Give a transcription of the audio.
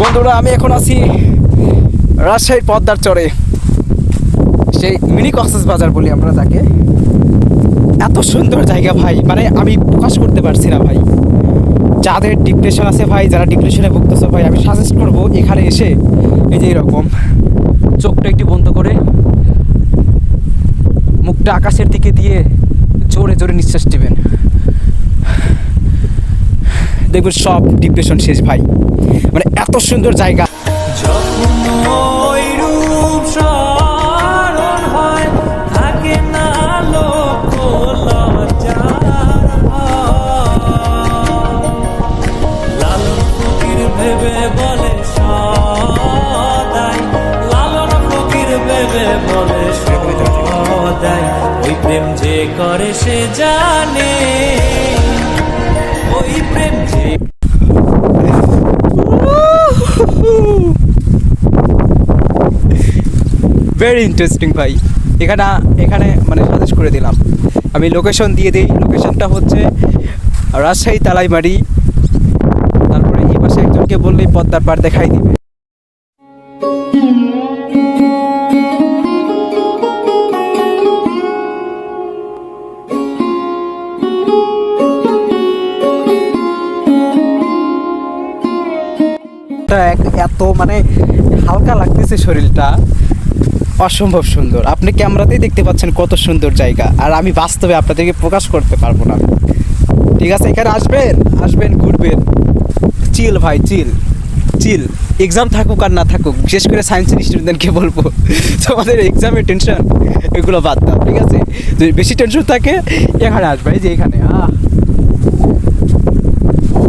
বন্ধুরা, আমি এখন আছি রাজশাহীর পদ্মার চরে। সেই মিনি কক্সেস বাজার বলি আমরা তাকে। এত সুন্দর জায়গা ভাই মানে আমি প্রকাশ করতে পারছি না ভাই। যাদের ডিপ্রেশন আছে ভাই, যারা ডিপ্রেশনে ভুগতেছে ভাই, আমি সাজেস্ট করব এখানে এসে এই যে এরকম চোখটা একটু বন্ধ করে, মুখটা আকাশের দিকে দিয়ে জোরে জোরে নিঃশ্বাস নেবেন। দেখবেন সব ডিপ্রেশন শেষ ভাই। মানে এত সুন্দর জায়গা। যখন ওই রূপ ভেরি ইন্টারেস্টিং ভাই। এখানে এখানে মানে সাজেস্ট করে দিলাম। আমি লোকেশন দিয়ে দিই। লোকেশনটা হচ্ছে রাজশাহী তালাইমারি। তারপরে এই পাশে একজনকে বললেই পদ্মার পার দেখাই দিবে। এত মানে হালকা লাগতেছে শরীরটা। অসম্ভব সুন্দর। আপনি ক্যামেরাতেই দেখতে পাচ্ছেন কত সুন্দর জায়গা। আর আমি বাস্তবে আপনাদেরকে প্রকাশ করতে পারব না। ঠিক আছে, এখানে আসবেন আসবেন, ঘুরবেন। চিল ভাই চিল চিল এক্সাম থাকুক আর না থাকুক, বিশেষ করে সায়েন্সের স্টুডেন্টকে বলব। তোমাদের এক্সামের টেনশন এগুলো বাদ দাও, ঠিক আছে? যদি বেশি টেনশন থাকে, এখানে আসবে, এই যে এখানে, আহ।